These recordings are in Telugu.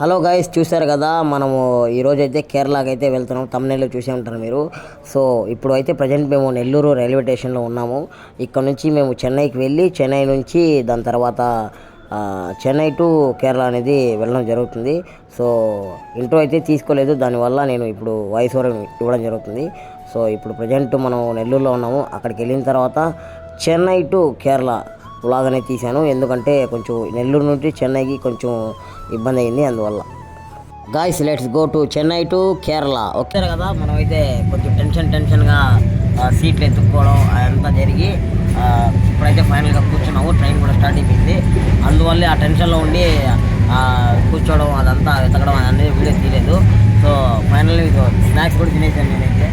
హలో గైస్ చూశారు కదా మనము ఈరోజు అయితే కేరళకి అయితే వెళ్తున్నాం. తమిళనాడులో చూసే ఉంటారు మీరు. సో ఇప్పుడు అయితే ప్రజెంట్ మేము నెల్లూరు రైల్వే స్టేషన్లో ఉన్నాము. ఇక్కడ నుంచి మేము చెన్నైకి వెళ్ళి చెన్నై నుంచి దాని తర్వాత చెన్నై టు కేరళ అనేది వెళ్ళడం జరుగుతుంది. సో ఇంట్రో అయితే తీసుకోలేదు. దానివల్ల నేను ఇప్పుడు వాయిస్ ఓవర్ ఇవ్వడం జరుగుతుంది. సో ఇప్పుడు ప్రజెంట్ మనం నెల్లూరులో ఉన్నాము. అక్కడికి వెళ్ళిన తర్వాత చెన్నై టు కేరళ వ్లాగ్ అనేది తీశాను. ఎందుకంటే కొంచెం నెల్లూరు నుండి చెన్నైకి కొంచెం ఇబ్బంది అయింది. అందువల్ల guys let's go to Chennai to Kerala okay కదా మనం అయితే కొంచెం టెన్షన్ టెన్షన్గా సీట్లు ఎత్తుక్కోవడం అదంతా జరిగి ఇప్పుడైతే ఫైనల్గా కూర్చున్నాము. ట్రైన్ కూడా స్టార్ట్ అయిపోయింది. అందువల్లే ఆ టెన్షన్లో ఉండి కూర్చోవడం అదంతా వెతకడం అనేది వీడియో తీయలేదు. సో ఫైనల్ స్నాక్స్ కూడా తినేసాను నేనైతే.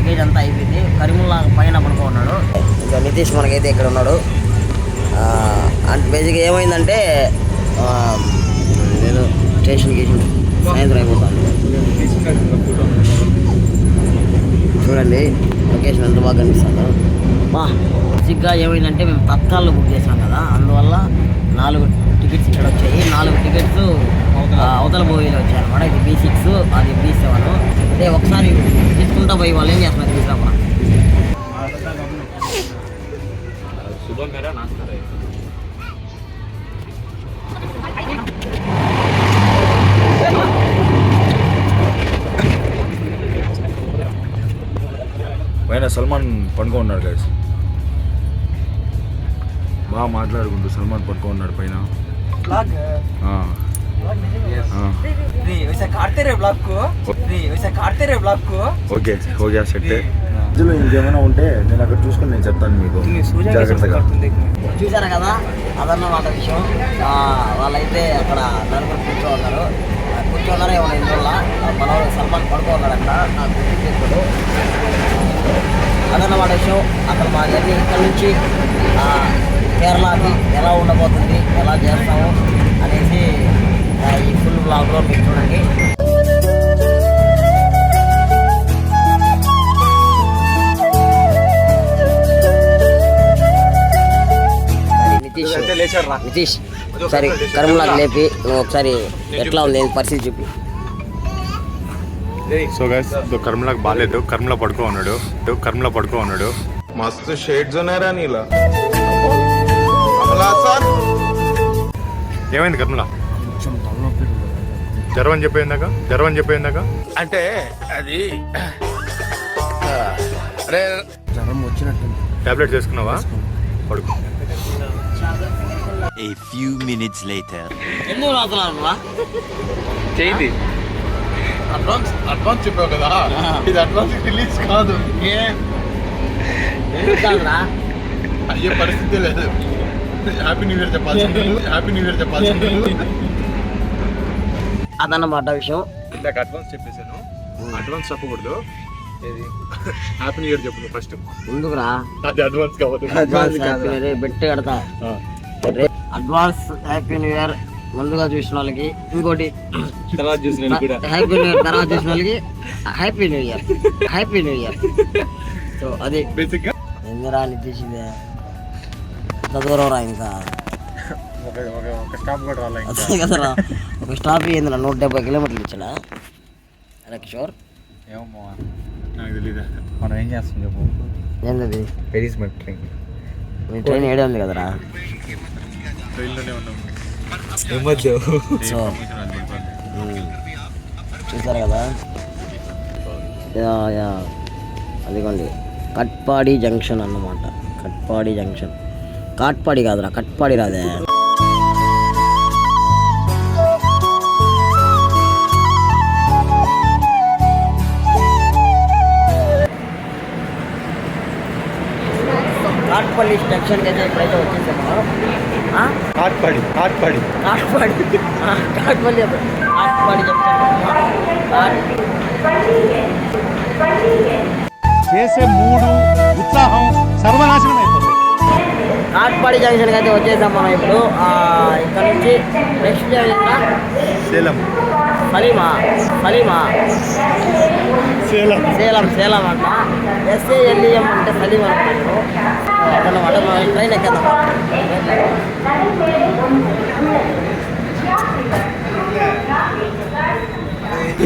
లగేజ్ అంతా అయిపోయింది. కరీముల్లా పైన పడుకో ఉన్నాడు. ఇంకా నితీష్ మనకైతే ఇక్కడ ఉన్నాడు. అంటే బేసిక్గా ఏమైందంటే నేను స్టేషన్ గేషన్ సాయంత్రం అయిపోతాను. చూడండి లొకేషన్ ఎంత బాగా కనిపిస్తాను మా బేసిక్గా ఏమైందంటే మేము తత్కాల్లో బుక్ చేసాం కదా. అందువల్ల నాలుగు టికెట్స్ ఇక్కడ వచ్చాయి. నాలుగు టికెట్స్ అవతల బోయిలో వచ్చాయి అనమాట ఇది బీ సిక్స్ అది బీ సెవెన్ అదే ఒకసారి తీసుకుంటా పోయి వాళ్ళు ఏం చేస్తున్నారు తీసుకురా పైన సల్మాన్ పడుకో ఉన్నాడు గైస్ బాగా మాట్లాడుకుంటూ సల్మాన్ పడుకో ఉన్నాడు పైన ఓకే ఓకే సెట్ ఇంకేమైనా ఉంటే నేను అక్కడ చూసుకుని నేను చెప్తాను మీకు జాగ్రత్తగా చూసారు కదా అదన్నమాట విషయం వాళ్ళైతే అక్కడ నలుగురు కూర్చోన్నారు కూర్చున్నారు ఏమైనా ఇంట్లో మన సల్మాన్ పడుకోన్నాడంట నాకు గుర్తు అదన్నమాట విషయం అక్కడ మా జర్నీ ఇక్కడ నుంచి కేరళకి ఎలా ఉండబోతుంది ఎలా చేస్తాము అనేసి ఈ ఫుల్ బ్లాగ్లో మీరు చూడండి. నితీష్. ఒకసారి కరుములాగా లేపి ఒకసారి ఎట్లా ఉంది? పరిస్థితి చూపి. సో గైస్ కర్మలకు బాగాలేదు. కర్మలో పడుకో ఉన్నాడు కర్మలో పడుకో ఉన్నాడు మస్తు షేడ్స్ ఉన్నారా నీలా. ఏమైంది కర్మలా? జ్వరం అని చెప్పేందాక? జ్వరం అని చెప్పేందాక? అంటే అది అరే టాబ్లెట్ చేసుకున్నావా? పడుకో. A few minutes later. ఎందుకు రాతున్నారు చేయండి అడ్వాన్స్ అడ్వాన్స్ చెప్పావు కదా. ఇది అడ్వాన్స్ రిలీజ్ కాదు. ఎందుకురా అయ్యే పరిస్థితి లేదు. హ్యాపీ న్యూ ఇయర్ చెప్పాల్సింది. హ్యాపీ న్యూ ఇయర్ చెప్పాల్సింది. అదన్నమాట విషయం. ఇందాక అడ్వాన్స్ చెప్పేశాను. అడ్వాన్స్ చెప్పకూడదు. హ్యాపీ ఇయర్ చెప్పు ఫస్ట్ ఎందుకురా అది advance advance happy year bet కడతా. అడ్వాన్స్ హ్యాపీ న్యూ ఇయర్ ముందుగా చూసిన వాళ్ళకి ఇంకోటి తర్వాత చూసిన హ్యాపీ న్యూ ఇయర్ తర్వాత చూసిన వాళ్ళకి happy new year happy new year so అది. బేసిక్గా ఎందురా నితీష్ ఇదే? ఎంత దూరం రా ఇంకా. అదే కదరా ఒక స్టాప్ ఏందిరా నూట డెబ్బై కిలోమీటర్లు ఇచ్చాడా? అరే కిషోర్. ఏమో నాకు తెలీదా. మనం ఏం చేస్తాం చెప్పు. ఏంటది పెరీస్ మెట్ ట్రైన్. మీ ట్రైన్ ఏడే ఉంది కదరా? ట్రైన్లోనే ఉన్నాం. సో. చూసారు కదా. అదిగోండి. కట్పాడి జంక్షన్ అన్నమాట. కట్పాడి జంక్షన్. కాట్పాడి కాదురా కట్పాడి రాదే. కాట్పల్లి జంక్షన్కి అయితే ఎప్పుడైతే వచ్చేసామో ఆ? కాట్పాడి కాట్పాడి కాట్పాడి కాట్పల్లి. కాట్పాడి జంక్షన్ కాట్- చేసే మూడు ఉత్సాహం సర్వనాశనం అయిపోతుంది. కాట్పాడి జంక్షన్కి అయితే వచ్చేసాం మనం ఇప్పుడు. ఆ, ఇక్కడ నుంచి నెక్స్ట్ సేలం. సలీమా సలీమా సేలం సేలం సేలం అంట S A L E M అంటే సలీం అంటారు అదన్నమాట మనం ట్రైన్ ఎక్కేద్దాం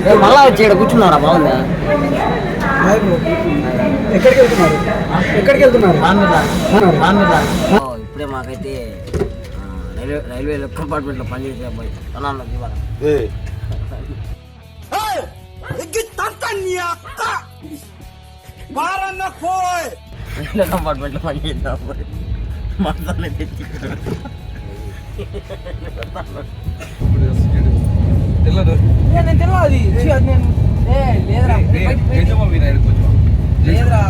ఏ, మళ్ళా వచ్చి ఇక్కడ కూర్చున్నారా బాగుందా ఎక్కడికి వెళ్తున్నారు ఎక్కడికి వెళ్తున్నారు ఓ, ఇప్పుడే మాకైతే ఆ, రైల్వే రైల్వే కంపార్ట్మెంట్లో పనిచేసే అబ్బాయి అన్నాను దివారా రైల్వే కంపార్ట్మెంట్లో పనిచేసే అబ్బాయి మాట్లాడే తెచ్చి నేను తెలియదు నేను లేదురా లేదురా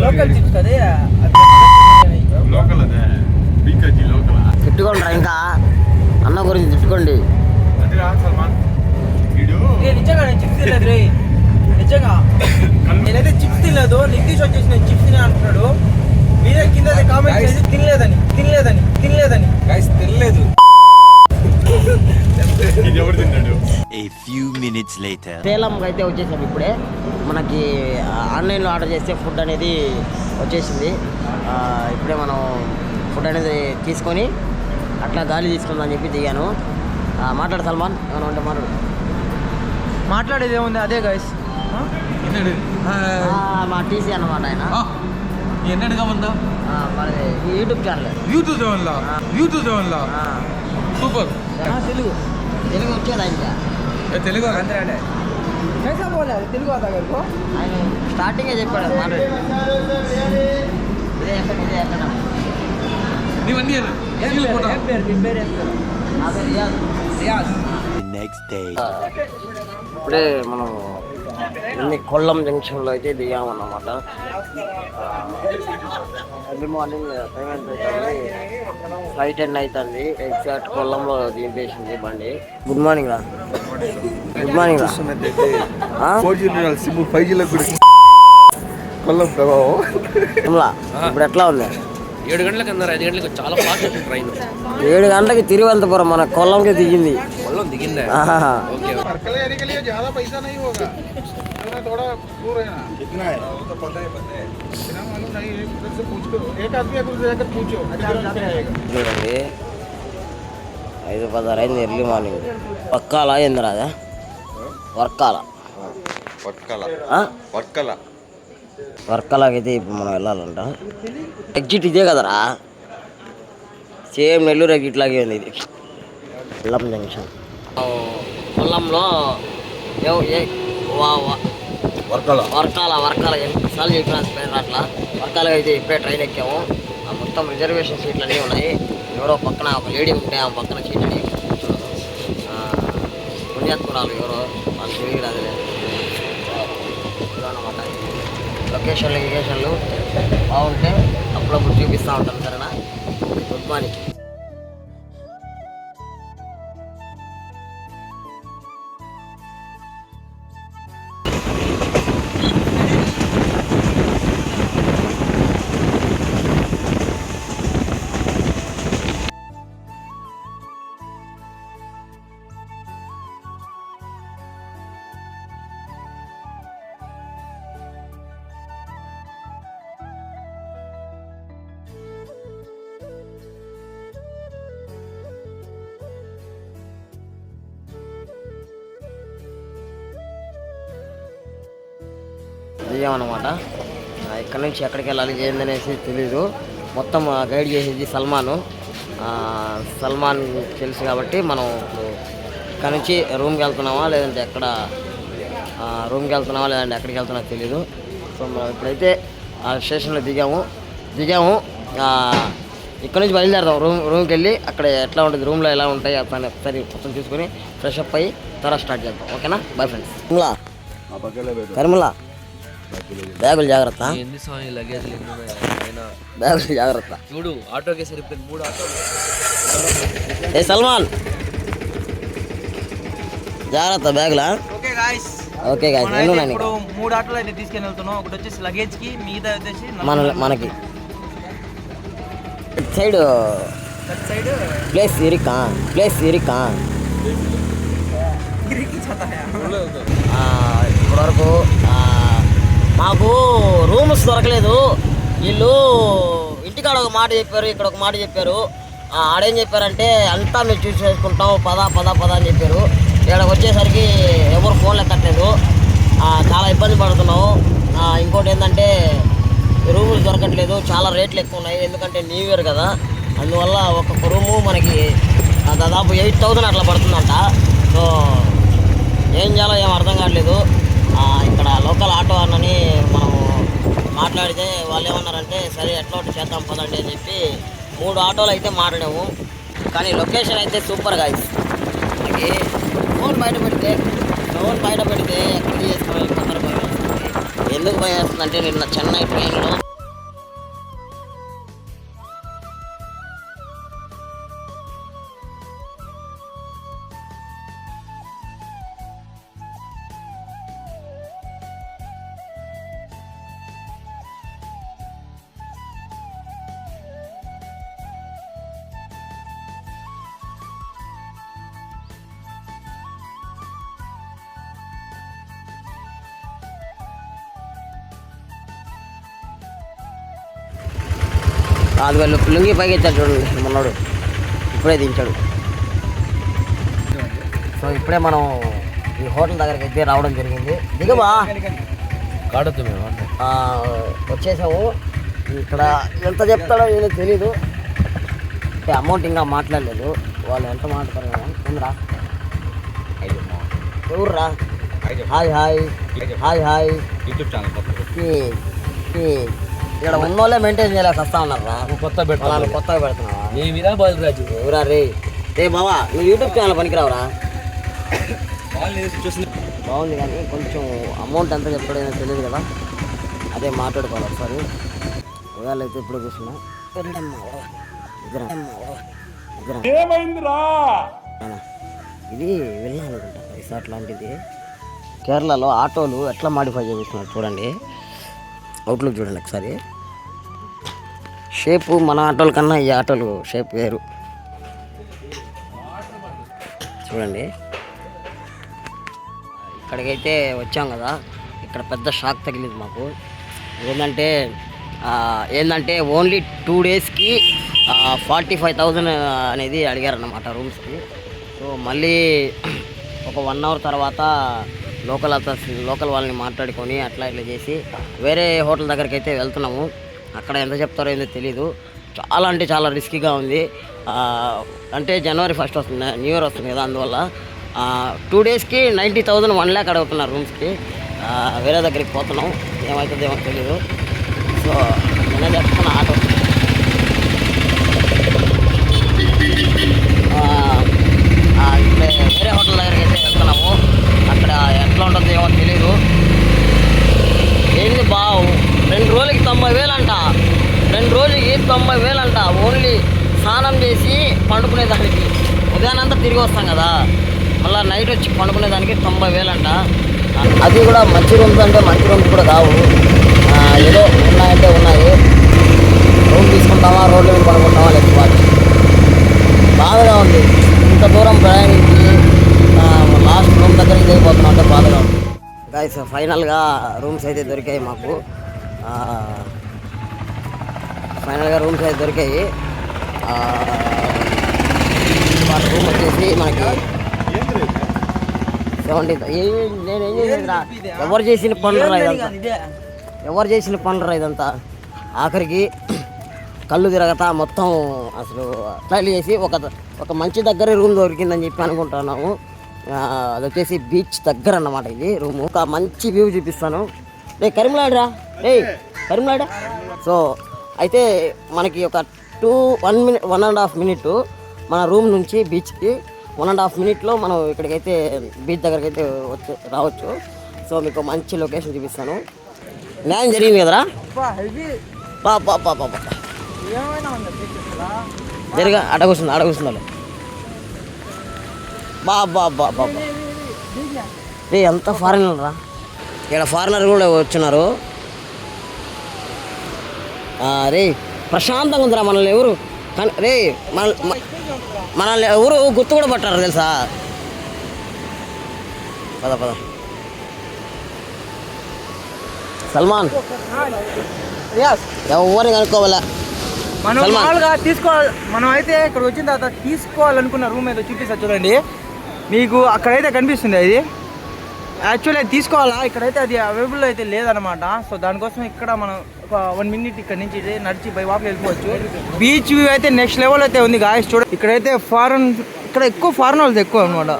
లోకల్ చిప్స్ కదే అది లోకల్ అదే బీకేజీ లోకల్ తిట్టుకోండి రా ఇంకా అన్న గురించి తిట్టుకోండి సల్మాన్ వీడు ఏ నిజంగా నేను చిప్స్ తినలేదు రే నిజంగా. నేనైతే చిప్స్ తినలేదు నితీష్ వచ్చేసి నేను చిప్స్ తినే అంటున్నాడు. మీరే కింద కామెంట్ చేసి తినలేదని తినలేదని తినలేదని. Guys later. సేలంకి అయితే వచ్చేసాం ఇప్పుడే. మనకి ఆన్లైన్లో ఆర్డర్ చేస్తే ఫుడ్ అనేది వచ్చేసింది. ఆ, ఇప్పుడే మనం ఫుడ్ అనేది తీసుకొని అట్లా గాలి తీసుకుందామని చెప్పి దిగాను. ఆ, మాట్లాడు సల్మాన్ ఏమైనా ఉంటే మాట్లాడు. మాట్లాడేది ఏముంది? అదే గైస్ என்னடு நான் டிசி அண்ண மாட்டேன் நீ என்ன எடுக்க வந்தா யூடியூப் சேனல் யூடியூப் சேனலா యూట్యూబ్ సేవన్లా సూపర్ తెలుగు తెలుగు వచ్చేదా ఇంకా తెలుగు ఆంధ్రానే ఎట్లా పోలేదు తెలుగు అతగరకు ఆయన చెప్పాడు మాట్లాడు ఇదే ఎక్కడ ఇదే ఎక్కడ నీవన్నీ పేరు మీ నెక్స్ట్ డే ఇప్పుడే మనం ఇన్ని కొల్లం జంక్షన్లో అయితే దిగామన్నమాట. ఎర్లీ మార్నింగ్ టైం ఎంత అవుతుంది ఫైవ్ టెన్ అవుతుంది ఎగ్జాక్ట్ కొల్లంలో దింపేసింది బండి. గుడ్ మార్నింగ్ రా. గుడ్ మార్నింగ్ రా. ఆ? ఫోర్ జీ సిమ్ ఫైవ్ జీలో కూడా కొల్లం ప్రభావం. ఇప్పుడు ఎట్లా ఉంది? ఏడు గంటలకు అన్నారు. ఐదు గంటలకు చాలా ఫాస్ట్ వచ్చింది ట్రైన్. ఏడు గంటలకి తిరువనంతపురం మన కొల్లంకి దిగింది. పొలం దిగిందా. ఓకే. सर्कल एरिया के लिए ज्यादा पैसा नहीं होगा थोड़ा थोड़ा दूर है ना कितना है इतना मालूम नहीं है उधर से पूछ लो एक आदमी अगर उधर जाकर पूछो कितना आएगा చూడండి ఐదు పదహారు అయింది ఎర్లీ మార్నింగ్ పక్కాలా ఏంది రాదా వర్కాల వర్కల ఆ? వర్కల వర్కలాగైతే ఇప్పుడు మనం వెళ్ళాలంట ఎగ్జిట్ ఇదే కదరా సేమ్ నెల్లూరు ఎగ్జిట్ లాగే ఉంది ఇది కొల్లం జంక్షన్ కొల్లంలో ఎవ- ఏ- వా- వా- వర్కాల? వర్కాల వర్కాల. ఎన్నిసార్లు చెప్పిన పేరు అట్లా వర్కాలకి అయితే ఇప్పుడే ట్రైన్ ఎక్కాము. ఆ మొత్తం రిజర్వేషన్ సీట్లు అన్నీ ఉన్నాయి. ఎవరో పక్కన ఒక లేడీ ఉంటే ఆ పక్కన సీట్ అని కూర్చున్నారు ఎవరో వాళ్ళు తిరిగి అది అనమాట లొకేషన్లు లొకేషన్లు బాగుంటే అప్పుడప్పుడు చూపిస్తూ ఉంటాను సరేనా? Good morning. దిగామన్నమాట ఆ, ఇక్కడ నుంచి ఎక్కడికి వెళ్ళాలి ఏందనేసి తెలీదు. మొత్తం గైడ్ చేసేది సల్మాను. సల్మాన్ తెలుసు కాబట్టి మనం ఇక్కడ నుంచి రూమ్కి వెళ్తున్నామా లేదంటే ఎక్కడ రూమ్కి వెళ్తున్నామా లేదంటే ఎక్కడికి వెళ్తున్నామో తెలీదు. సో మనం ఇప్పుడైతే ఆ స్టేషన్లో దిగాము. దిగాము. ఇక్కడ నుంచి బయలుదేరదాం. రూమ్ రూమ్కి వెళ్ళి అక్కడ ఎట్లా ఉంటుంది రూమ్లో ఎలా ఉంటాయి అతను ఒకసారి మొత్తం చూసుకొని ఫ్రెష్ అప్ అయ్యి తర్వాత స్టార్ట్ చేద్దాం. ఓకేనా? Bye friends. కరిమల. బ్యాగులు జాగ్రత్త. ఎన్ని స్వామి లగేజ్ బ్యాగులు జాగ్రత్త. చూడు ఆటోకే సరిపోయింది మూడు ఆటో ఏ సల్మాన్. జాగ్రత్త బ్యాగులా? ఓకే గాయస్ ఓకే గాయస్ ఎన్ని ఉన్నాయి ఇప్పుడు నీకు? మూడు ఆటోలు అయితే తీసుకెళ్ళి వెళ్తున్నాం. ఒకటి వచ్చేసి లగేజ్కి మిగతా వచ్చేసి మన మనకి. సైడ్ సైడ్ ప్లేస్ ఇరికా? ప్లేస్ ఇరికా? ఇప్పటివరకు ఆ, మాకు రూమ్స్ దొరకలేదు. వీళ్ళు ఇంటికాడ ఒక మాట చెప్పారు ఇక్కడ ఒక మాట చెప్పారు. ఆడేం చెప్పారంటే అంతా మేము చూసి చేసుకుంటాం పదా పదా పదా అని చెప్పారు. ఇక్కడికి వచ్చేసరికి ఎవరు ఫోన్లు ఎత్తట్లేదు. చాలా ఇబ్బంది పడుతున్నాం. ఇంకోటి ఏంటంటే రూములు దొరకట్లేదు చాలా రేట్లు ఎక్కువ ఉన్నాయి ఎందుకంటే న్యూ ఇయర్ కదా. అందువల్ల ఒక్కొక్క రూము మనకి దాదాపు ఎయిట్ థౌజండ్ అట్లా పడుతుందంట. సో ఏం చేయాలో ఏం అర్థం కావట్లేదు. లోకల్ ఆటో అన్నని మనం మాట్లాడితే వాళ్ళు ఏమన్నారంటే సరే ఎట్లా ఒకటి చేద్దాం పదండి అని చెప్పి మూడు ఆటోలు అయితే మాట్లాడాము కానీ లొకేషన్ అయితే సూపర్ గాయస్. మనకి ఫోన్ బయట పెడితే ఫోన్ బయట పెడితే ఎక్కడ చేసుకోవాలి తొందరగా. ఎందుకు భయం అంటే నిన్న చెన్నై ట్రైన్లో అది వాళ్ళు లుంగి పైకి ఎత్తాడు చూడండి మొన్నడు. ఇప్పుడే దించాడు. సో ఇప్పుడే మనం ఈ హోటల్ దగ్గరికి అయితే రావడం జరిగింది. దిగమా? కాడొద్దు మేము ఆ, వచ్చేసాము. ఇక్కడ ఎంత చెప్తాడో ఏదో తెలీదు. అంటే అమౌంట్ ఇంకా మాట్లాడలేదు. వాళ్ళు ఎంత మాట్లాడతారు ఉందిరా. ఎవర్రా? Hi hi. Hi hi. YouTube channel ఇక్కడ ఉన్నోళ్ళే మెయింటైన్ చేయలేక వస్తా ఉన్నారా కొత్త పెడతా వాళ్ళు కొత్తగా పెడుతున్నావా? మేమిరా బాలరాజు. ఎవరా రే? రే బావా నువ్వు యూట్యూబ్ ఛానల్ పనికిరావురా? బాగుంది కానీ కొంచెం అమౌంట్ ఎంత చెప్పడేదో తెలియదు కదా. అదే మాట్లాడుకోవాలి ఒకసారి. ఉదయాలు అయితే ఇప్పుడు చూస్తున్నాం. ఇది వెళ్ళాను అనుకుంటా రిసార్ట్ లాంటిది. కేరళలో ఆటోలు ఎట్లా మాడిఫై చేస్తున్నారు చూడండి. అవుట్లుక్ చూడండి ఒకసారి. షేపు మన ఆటోల కన్నా ఈ ఆటోలు షేప్ వేరు. చూడండి. ఇక్కడికైతే వచ్చాం కదా. ఇక్కడ పెద్ద షాక్ తగిలింది మాకు. ఏంటంటే ఏంటంటే ఓన్లీ టూ డేస్కి ఫార్టీ ఫైవ్ థౌజండ్ అనేది అడిగారన్నమాట రూమ్స్కి. సో మళ్ళీ ఒక వన్ అవర్ తర్వాత లోకల్ అథారిటీ లోకల్ వాళ్ళని మాట్లాడుకొని అట్లా ఇట్లా చేసి వేరే హోటల్ దగ్గరికి అయితే వెళ్తున్నాము. అక్కడ ఎంత చెప్తారో ఏందో తెలీదు. చాలా అంటే చాలా రిస్కీగా ఉంది. అంటే జనవరి ఫస్ట్ వస్తుంది న్యూ ఇయర్ వస్తుంది కదా అందువల్ల టూ డేస్కి నైంటీ థౌజండ్ వన్ ల్యాక్ అడుగుతున్నారు రూమ్స్కి. వేరే దగ్గరికి పోతున్నాం. ఏమవుతుందో ఏమో తెలీదు. సో నేను చెప్తున్నా ఆటో ఆ, ఆ, ఇప్పుడే వేరే హోటల్ దగ్గరికి అయితే వెళ్తున్నాము అక్కడ ఎట్లా ఉంటుందో ఏమో తెలీదు ఏంది బావు రెండు రోజులకి తొంభై వేలు అంట రెండు రోజులకి తొంభై వేలు అంట ఓన్లీ స్నానం చేసి పండుకునేదానికి ఉదయానంతా తిరిగి వస్తాం కదా. మళ్ళీ నైట్ వచ్చి పండుకునేదానికి తొంభై వేలంట. అది కూడా మంచి రూమ్స్ అంటే మంచి రూమ్స్ కూడా కావు. ఏదో ఉన్నాయంటే ఉన్నాయి. రూమ్ తీసుకుంటామా రోడ్ల మీద పడుకుంటామా లేకపోతే బాధగా ఉంది. ఇంత దూరం ప్రయాణించి లాస్ట్ రూమ్ దగ్గరికి వెళ్ళిపోతున్నాం అంటే బాధగా ఉంది. గైస్ ఫైనల్గా రూమ్స్ అయితే దొరికాయి మాకు. ఫైనల్గా రూమ్స్ అయితే దొరికాయి. రూమ్ వచ్చేసి మనకి సెవెంటీ నేను ఏం ఎవరు చేసిన పనులు ఇదంతా? ఎవరు చేసిన పనులు ఇదంతా? ఆఖరికి కళ్ళు తిరగతా మొత్తం అసలు అట్లా చేసి ఒక ఒక మంచి దగ్గర రూమ్ దొరికిందని చెప్పి అనుకుంటున్నాము. అది వచ్చేసి బీచ్ దగ్గర అన్నమాట ఇది రూము. ఒక మంచి వ్యూ చూపిస్తాను. రే. కరీంలాడరా రే. కరీంలాడా సో అయితే మనకి ఒక two one minute one and half minute మన రూమ్ నుంచి బీచ్కి వన్ అండ్ హాఫ్ మినిట్లో మనం ఇక్కడికైతే బీచ్ దగ్గరికి అయితే వచ్చి రావచ్చు. సో మీకు మంచి లొకేషన్ చూపిస్తాను. న్యాయం జరిగింది కదరా? పా జరిగా అడ కూర్చుంది అడ కూర్చుందా. బా బా బా బా బా. రే ఎంత ఫారినర్ రా? ఇక్కడ ఫారినర్ కూడా వచ్చినారు రే ప్రశాంతంగా ఉందిరా మనల్ని ఎవరు? కన్- రే మన మ- మనల్ని ఎవరు గుర్తు కూడా పట్టారు తెలుసా? పద పద. సల్మాన్. ఎవరిని కనుక్కోవాలా? మనం. మామూలుగా తీసుకోవాలి. మనం అయితే ఇక్కడ వచ్చిన తర్వాత తీసుకోవాలనుకున్న రూమ్ ఏదో చూపిస్తా చూడండి. మీకు అక్కడైతే కనిపిస్తుంది ఇది యాక్చువల్లీ అది తీసుకోవాలా? ఇక్కడైతే అది అవైలబుల్ అయితే లేదనమాట సో దానికోసం ఇక్కడ మనం ఒక వన్ మినిట్ ఇక్కడ నుంచి నడిచి బై వాక్ వెళ్ళిపోవచ్చు. బీచ్ వ్యూ అయితే నెక్స్ట్ లెవెల్ అయితే ఉంది గాయస్ చూడ ఇక్కడైతే ఫారెన్ ఇక్కడ ఎక్కువ ఫారెన్ వాళ్ళది ఎక్కువ అనమాట